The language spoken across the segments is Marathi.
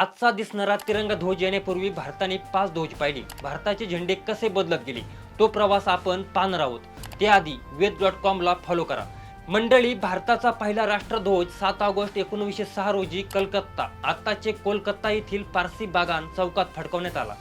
आजचा दिसणारा तिरंगा ध्वज येण्यापूर्वी भारताने पाच ध्वज पाहिले. भारताचे झेंडे कसे बदलत गेले? तो प्रवास आपण पाहणार आहोत. त्याआधी वेद डॉट कॉमला फॉलो करा. मंडळी भारताचा पहिला राष्ट्रध्वज सात ऑगस्ट एकोणीसशे सहा रोजी कलकत्ता आत्ताचे कोलकाता येथील पारसी बागान चौकात फडकवण्यात आला.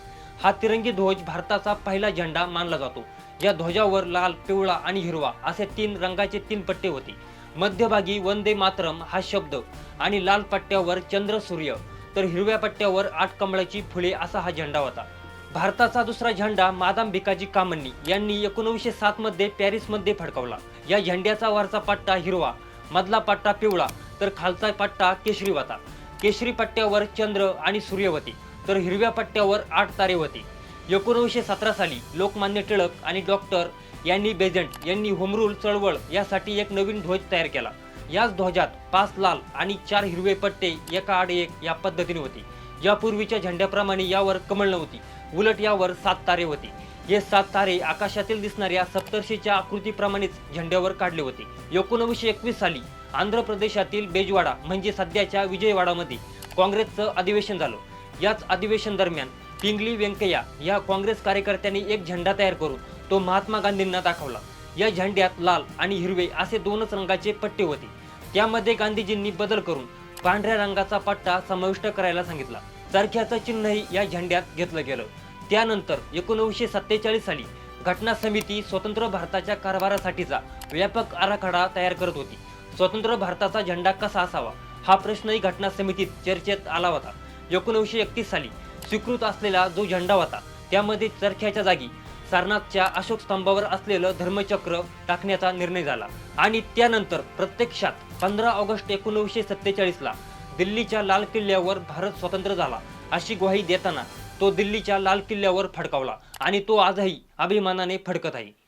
हा तिरंगी ध्वज भारताचा पहिला झेंडा मानला जातो. या ध्वजावर लाल पिवळा आणि हिरवा असे तीन रंगाचे तीन पट्टे होते. मध्यभागी वंदे मातरम हा शब्द आणि लाल पट्ट्यावर चंद्र सूर्य. तर हिरव्या पट्ट्यावर आठ कमळाची फुले असा हा झेंडा होता. भारताचा दुसरा झेंडा मादाम भिकाजी कामन्नी यांनी एकोणीसशे सात मध्ये पॅरिसमध्ये फडकवला. या झेंड्याचा वरचा पट्टा हिरवा मधला पट्टा पिवळा तर खालचा पट्टा केशरी होता. केशरी पट्ट्यावर चंद्र आणि सूर्य होते तर हिरव्या पट्ट्यावर आठ तारे होते. एकोणीसशे सतरा साली लोकमान्य टिळक आणि डॉक्टर यांनी बेजंट यांनी होमरूल चळवळ यासाठी एक नवीन ध्वज तयार केला. याच ध्वजात पाच लाल आणि चार हिरवे पट्टे एका आड एक या पद्धतीने होते. यापूर्वीच्या झेंड्याप्रमाणे यावर कमळ नव्हती. उलट यावर सात तारे होते. हे सात तारे आकाशातील दिसणाऱ्या सप्तर्षीच्या आकृतीप्रमाणेच झेंड्यावर काढले होते. एकोणीसशे एकवीस साली आंध्र प्रदेशातील बेजवाडा म्हणजे सध्याच्या विजयवाडामध्ये काँग्रेसचं अधिवेशन झालं. याच अधिवेशन दरम्यान पिंगली व्यंकय्या या काँग्रेस कार्यकर्त्यांनी एक झेंडा तयार करून तो महात्मा गांधींना दाखवला. या झेंड्यात लाल आणि हिरवे असे दोनच रंगाचे पट्टे होते. त्यामध्ये गांधीजींनी बदल करून पांढऱ्या रंगाचा पट्टा समाविष्ट करायला सांगितला. चरख्याचं चिन्हही या झेंड्यात घेतलं गेलं. त्यानंतर एकोणीसशे सत्तेचाळीस साली घटना समिती स्वतंत्र भारताच्या कारभारासाठीचा व्यापक आराखडा तयार करत होती. स्वतंत्र भारताचा झेंडा कसा असावा? हा प्रश्नही घटना समितीत चर्चेत आला होता. एकोणीसशे एकतीस साली स्वीकृत असलेला जो झेंडा होता त्यामध्ये चरख्याच्या जागी सारनाथच्या अशोक स्तंभावर असलेलं धर्मचक्र टाकण्याचा निर्णय झाला. आणि त्यानंतर प्रत्यक्षात पंधरा ऑगस्ट एकोणीसशे सत्तेचाळीसला दिल्लीच्या लाल किल्ल्यावर भारत स्वतंत्र झाला अशी ग्वाही देताना तो दिल्लीच्या लाल किल्ल्यावर फडकावला आणि तो आजही अभिमानाने फडकत आहे.